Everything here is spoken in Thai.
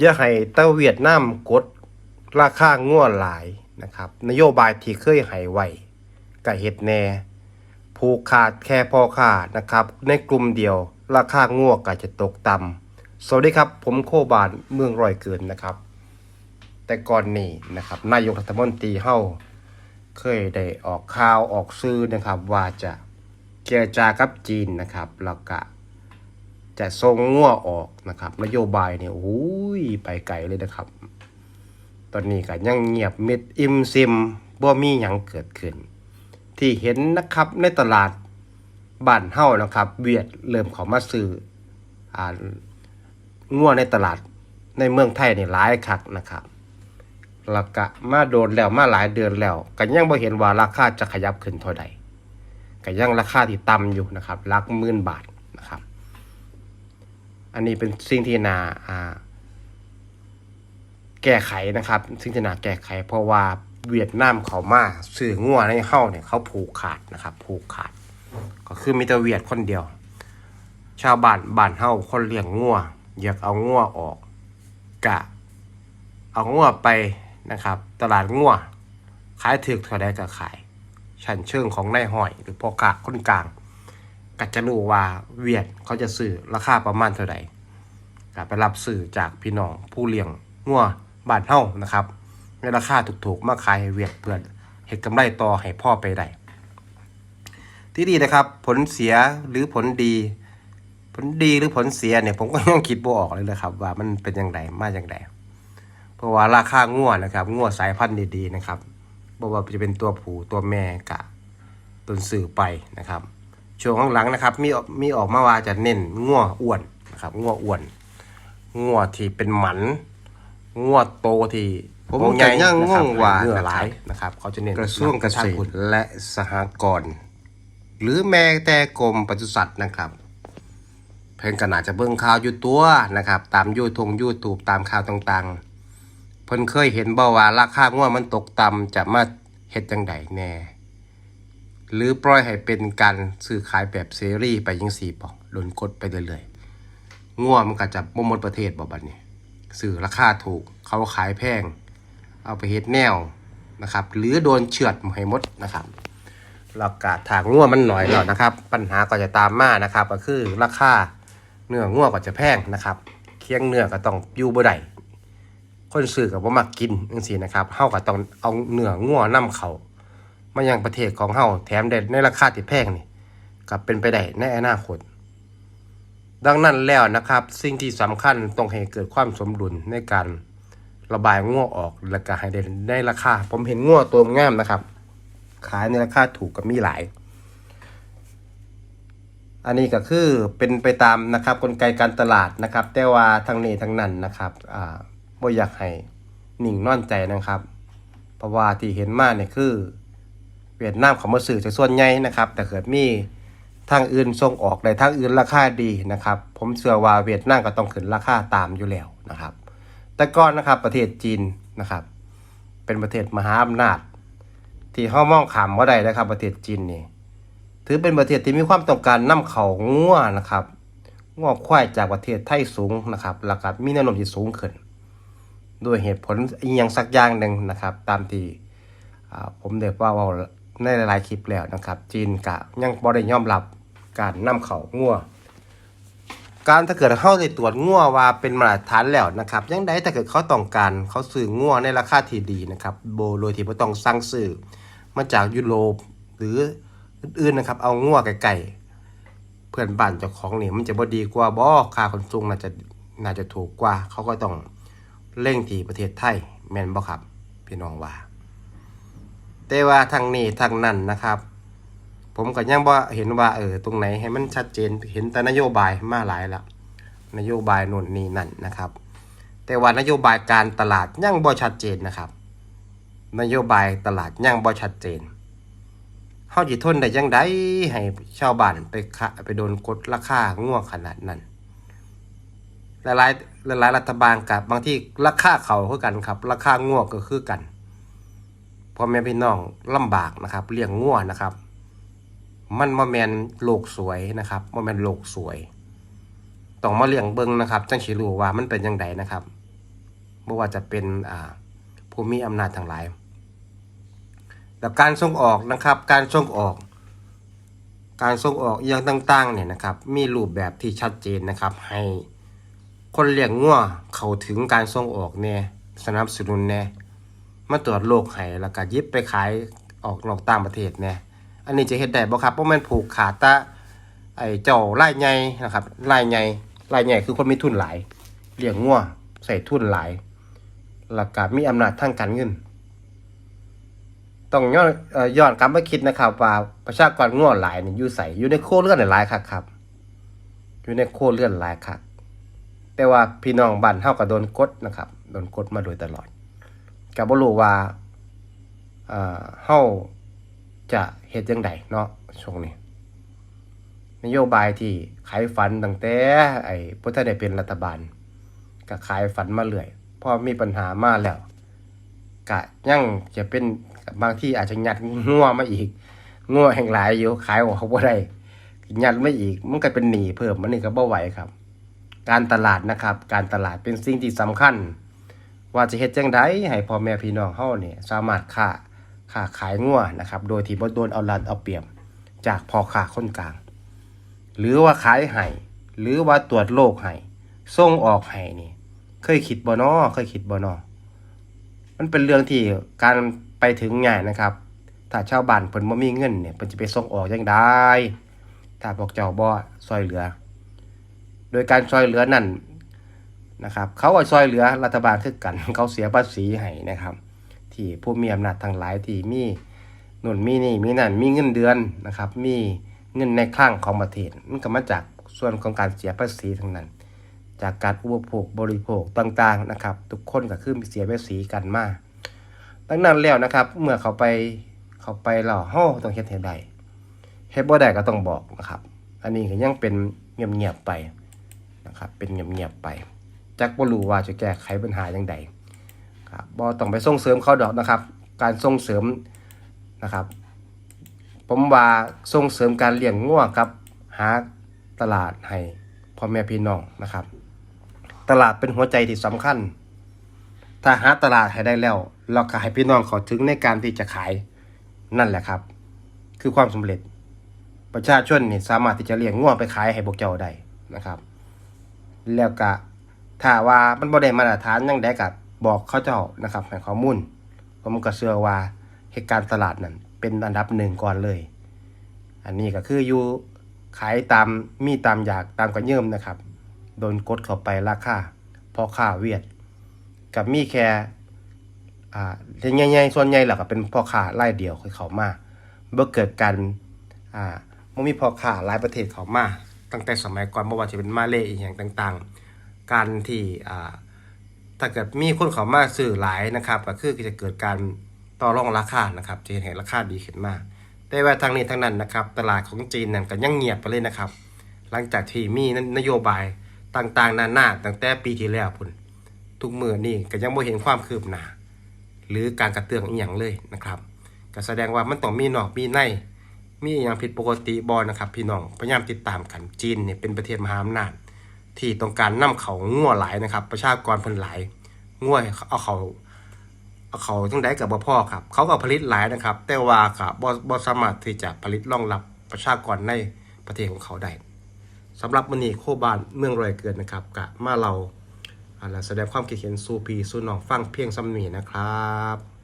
อย่าให้เต้าเวียดนามกดราคาง่วหลายนะครับ นโยบายที่เคยให้ไว้ก็เฮ็ดแน่ผูกขาดแค่พอขาดนะครับ ในกลุ่มเดียว ราคาง่วก็จะตกต่ำสวัสดีครับ ผมโคบานเมืองรอยเกินนะครับ แต่ก่อนนี้นะครับ นายกรัฐมนตรีเฮาเคยได้ออกข่าวออกซื้อนะครับ ว่าจะเจรจากับจีนนะครับแล้วก็ จะส่งง่วออกนะครับ นโยบายเนี่ยโอ้ยไปไกลเลยนะครับ ตอนนี้ก็ยังเงียบม็ดอิมซิมบ่มีหยังเกิดขึ้น ที่เห็นนะครับในตลาดบ้านเฮ้านะครับ เวียดเริ่มเขามาซื้ออ่าง่วในตลาดในเมืองไทยนี่หลายคักนะครับแล้วก็มาโดนแล้วมาหลายเดือนแล้วก็ยังบ่เห็นว่าราคาจะขยับขึ้นเท่าใดก็ยังราคาที่ต่ำอยู่นะครับลักหมื่นบาทนะครับ อันนี้เป็นสิ่งที่นาอ่าแก้ไขนะครับ ซึ่งจะนาแก้ไข เพราะว่าเวียดนามเขามาซื้องัวในเฮ้าเนี่ยเขาผูกขาดนะครับ ผูกขาด ก็คือมีแต่เวียดคนเดียว ชาวบ้านบ้านเฮ้าคนเลี้ยงงัวอยากเอางัวออกกะ เอางัวไปนะครับ ตลาดงัวขายถึกเท่าใดก็ขาย ชั้นเชิงของนายห้อย หรือพ่อกะคนกลางก็จะรู้ว่าเวียดเขาจะซื้อราคาประมาณเท่าใด ก็ไปรับซื้อจากพี่น้องผู้เลี้ยงงัวบ้านเฮานะครับ ในราคาถูกๆ มาขายให้เวียดเพื่อนเห็ดกำไรต่อให้พ่อไปได้ที่ดีนะครับ ผลเสียหรือผลดี ผลดีหรือผลเสียเนี่ยผมก็ยังคิดบ่ออกเลยนะครับ ว่ามันเป็นอย่างไรมาอย่างไรเพราะว่าราคางัวนะครับงัวสายพันธุ์ดีๆนะครับบ่ว่าจะเป็นตัวผู้ตัวแม่กะต้นสื่อไปนะครับ ช่วงข้างหลังนะครับ มีมีออกมาว่าจะเน้นงัวอ้วนนะครับงัวอ้วน งัวที่เป็นหมันงัวโตที่ผมตัวใหญ่ก็ยังงงว่าเนื้อหลายนะครับ เขาจะเน้นกระทรวงเกษตรและสหกรณ์หรือแม้แต่กรมปศุสัตว์นะครับ เพิ่นก็น่าจะเบิ่งข่าวอยู่ตัวนะครับ ตามยูทงยูทูบตามข่าวต่างๆ เพิ่นเคยเห็นบ่ว่าราคางัวมันตกต่ำจะมาเฮ็ดจังไดแน่หรือปล่อยให้เป็นการซื้อขายแบบเสรีไปยังสี่ปอกโดนกดไปเรื่อยๆ ง่วมันก็จะบ่หมดประเทศบ่บัดนี้ซื้อราคาถูก เขาขายแพง เอาไปเฮ็ดแนวนะครับ หรือโดนเฉือดให้หมดนะครับแล้วก็ถางง่วมันหน่อยแล้วนะครับ ปัญหาก็จะตามมานะครับ ก็คือราคาเนื้อง่วก็จะแพงนะครับ เคียงเนื้อก็ต้องอยู่บ่ได้คนซื้อก็บ่มักกินจังซี่นะครับเฮาก็ต้องเอาเนื้อง่วนํเขามายังประเทศของเฮาแถมได้ในราคาที่แพงนี่ก็เป็นไปได้ในอนาคต ดังนั้นแล้วนะครับ สิ่งที่สำคัญต้องให้เกิดความสมดุลในการระบายง่วออกและก็ให้ได้ได้ราคา ผมเห็นง่วตัวงามนะครับ ขายในราคาถูกกับมีหลาย อันนี้ก็คือเป็นไปตามนะครับกลไกการตลาดนะครับ แต่ว่าทางนี้ทางนั้นนะครับอ่าบ่อยากให้นิ่งนอนใจนะครับ เพราะว่าที่เห็นมากเนี่ยคือเวียดนามเขามาซื้อจากส่วนใหญ่นะครับ แต่เกิดมี ทางอื่นส่งออกได้ทางอื่นราคาดีนะครับ ผมเชื่อว่าเวียดนามก็ต้องขึ้นราคาตามอยู่แล้วนะครับ แต่ก่อนนะครับประเทศจีนนะครับ เป็นประเทศมหาอำนาจ ที่เฮามองขามว่าได้นะครับ ประเทศจีนนี่ถือเป็นประเทศที่มีความต้องการนํเขางัวนะครับงัวควายจากประเทศไทยสูงนะครับแล้วก็มีแนวโน้มที่สูงขึ้นด้วยเหตุผลอีกอย่างสักอย่างหนึ่งนะครับ ตามที่ผมได้ว่าว่าในหลายๆคลิปแล้วนะครับ จีนกะยังบ่ได้ยอมรับ การนำเข้างัวการถ้าเกิดเขาได้ตรวจงัวว่าเป็นมาตรฐานแล้วนะครับยังไดถ้าเกิดเขาต้องการเขาซื้องัวในราคาที่ดีนะครับโบโดยที่บ่ต้องสั่งซื้อมาจากยุโรปหรืออื่นๆนะครับเอางัวไก่ๆเพื่อนบ้านเจ้าของนี่มันจะบ่ดีกว่าบ่ค่าขนส่งน่าจะน่าจะถูกกว่า เขาก็ต้องเร่งที่ประเทศไทยแม่นบ่ครับพี่น้องว่า แต่ว่าทางนี้ทางนั้นนะครับ ผมก็ยังบ่าเห็นว่าเออตรงไหนให้มันชัดเจนเห็นแต่นโยบายมาหลายล้วนโยบายโน่นนี่นั่นนะครับ แต่ว่านโยบายการตลาดยังบ่ชัดเจนนะครับ นโยบายตลาดยังบ่ชัดเจนเฮาสิทนได้ยังไดให้ชาวบ้านไปไปโดนกดราคาง่วงขนาดนั้นหลายๆหลายรัฐบาลกับบางที่ราคาเขาคือกันครับ ราคาง่วงก็คือกันพ่อแม่พี่น้องลำบากนะครับเลี้ยงงัวนะครับ มันมาแมนโลกสวยนะครับมาแมนโลกสวย ต้องมาเลี้ยงเบิงนะครับ จังสิรู้ว่ามันเป็นยังไงนะครับไม่ว่าจะเป็นอ่าผู้มีอำนาจทั้งหลาย แล้วการส่งออกนะครับ การส่งออก การส่งออกอย่างต่างๆเนี่ยนะครับ มีรูปแบบที่ชัดเจนนะครับ ให้คนเลี้ยงงัวเข้าถึงการส่งออกเนี่ยสนับสนุนเนี่ยมาตรวจโรคให้แล้วก็ยิบไปขายออกนอกต่างประเทศเนี่ย อันนี้จะเฮ็ดได้บ่ครับเพราะมันผูกขาดตะไอ้เจ้ารายใหญ่นะครับรายใหญ่รายใหญ่คือคนมีทุนหลายเลี้ยงงัวใส่ทุนหลายแล้วก็มีอำนาจทางการเงิน ต้องย้อนย้อนกลับมาคิดนะครับว่าประชากรง่วหลายนี่อยู่ใส่อยู่ในโคเรือนหลายครับครับ อยู่ในโคเรือนหลายครับแต่ว่าพี่น้องบ้านเฮาก็โดนกดนะครับโดนกดมาโดยตลอดก็บ่รู้ว่าเอ่อเฮา จะเฮ็ดจังไดเนาะช่วงนี้ นโยบายที่ขายฝันตั้งแต่ไอ้บ่ทันได้เป็นรัฐบาล ก็ขายฝันมาเรื่อยพอมีปัญหามาแล้วกะยังจะเป็นบางที่อาจจะยัดงัวมาอีกงัวแห่งหลายอยู่ขายออกบ่ได้ยัดมาอีกมันก็เป็นหนีเพิ่มมันนี่ก็บ่ไหวครับ การตลาดนะครับ การตลาดเป็นสิ่งที่สำคัญ ว่าจะเฮ็ดจังไดให้พ่อแม่พี่น้องเฮาเนี่ยสามารถค้า ค้าขายงัวนะครับ โดยที่บ่โดนเอารัดเอาเปรียบจากพอค้าคนกลาง หรือว่าขายให้หรือว่าตรวจโรคให้ส่งออกให้นี่ เคยคิดบ่น้อเคยคิดบ่น้อมันเป็นเรื่องที่การไปถึงง่ายนะครับ ถ้าชาวบ้านเพิ่นบ่มีเงินเนี่ยเพิ่นจะไปส่งออกจังได้ถ้าพวกเจ้าบ่ช่วยเหลือ โดยการช่วยเหลือนั่นนะครับ เขาก็ช่วยเหลือรัฐบาลคือกัน เขาเสียภาษีให้นะครับ ที่ผู้มีอำนาจทั้งหลายที่มีนู่นมีนี่มีนั่นมีเงินเดือนนะครับ มีเงินในคลังของประเทศมันก็มาจากส่วนของการเสียภาษีทั้งนั้น จากการอุปโภคบริโภคต่างๆนะครับ ทุกคนก็คือเสียภาษีกันมาดังนั้นแล้วนะครับ เมื่อเขาไปเขาไปแล้วเฮาต้องเฮ็ดให้ได้เฮ็ดบ่ได้ก็ต้องบอกนะครับ อันนี้ก็ยังเป็นเงียบๆไปนะครับ เป็นเงียบๆไปจักบ่รู้ว่าจะแก้ไขปัญหาจังได ครับบ่ต้องไปส่งเสริมเขาดอกนะครับ การส่งเสริมนะครับ ผมว่าส่งเสริมการเลี้ยงงัวครับหาตลาดให้พ่อแม่พี่น้องนะครับ ตลาดเป็นหัวใจที่สำคัญ ถ้าหาตลาดให้ได้แล้วเราก็ให้พี่น้องเขอถึงในการที่จะขายนั่นแหละครับ คือความสำเร็จประชาชนนี่สามารถที่จะเลี้ยงงัวไปขายให้พวกเจ้าได้นะครับ แล้วก็ถ้าว่ามันบ่ได้มาตรฐานยังได้ก็บ บอกเขาเจ้านะครับให้ข้อมูลผมก็เชื่อว่าเหตุการณ์ตลาดนั้นเป็นอันดับหนึ่งก่อนเลย อันนี้ก็คืออยู่ขายตามมีตามอยากตามกระเยิมนะครับ โดนกดเข้าไปราคาพอค่าเวียด กับมีแค่อ่าใหญ่ๆส่วนใหญ่หลักก็เป็นพ่อค้าไล่เดียวคือเขามาเมื่อเกิดการอ่ามันมีพ่อค้าหลายประเทศเขามาตั้งแต่สมัยก่อนไม่ว่าจะเป็นมาเลย์อีกอย่างต่างๆ การที่อ่า ถ้าเกิดมีคนเขามาซื้อหลายนะครับ ก็คือจะเกิดการต่อรองราคานะครับจะเห็นให้ราคาดีขึ้นมากแต่ว่าทางนี้ทางนั้นนะครับ ตลาดของจีนนั่นก็ยังเงียบไปเลยนะครับ หลังจากที่มีนโยบายต่างๆ นานาตั้งแต่ปีที่แล้วพุ่นทุกมือนี่ก็ยังไม่เห็นความคืบหน้าหรือการกระเตื้องอีหยังเลยนะครับก็แสดงว่ามันต้องมีนอกมีในมีอย่างผิดปกติบอนะครับ พี่น้องพยายามติดตามกันจีนเนี่ยเป็นประเทศมหาอำนาจ ที่ต้องการนำเขางัวหลายนะครับ ประชากรเพิ่นหลายงัวเอาเขาเอาเขาทั้งใดกับบ่พ่อครับ เขาก็ผลิตหลายนะครับ แต่ว่าก็บ่บ่สามารถที่จะผลิตรองรับประชากรในประเทศของเขาได้สำหรับมื้อนี้โคบานเมืองรอยเกิดนะครับกะมาเราอ่าและแสดงความคิดเห็นสู่พี่สู่น้องฟังเพียงซ้ำนี้นะครับ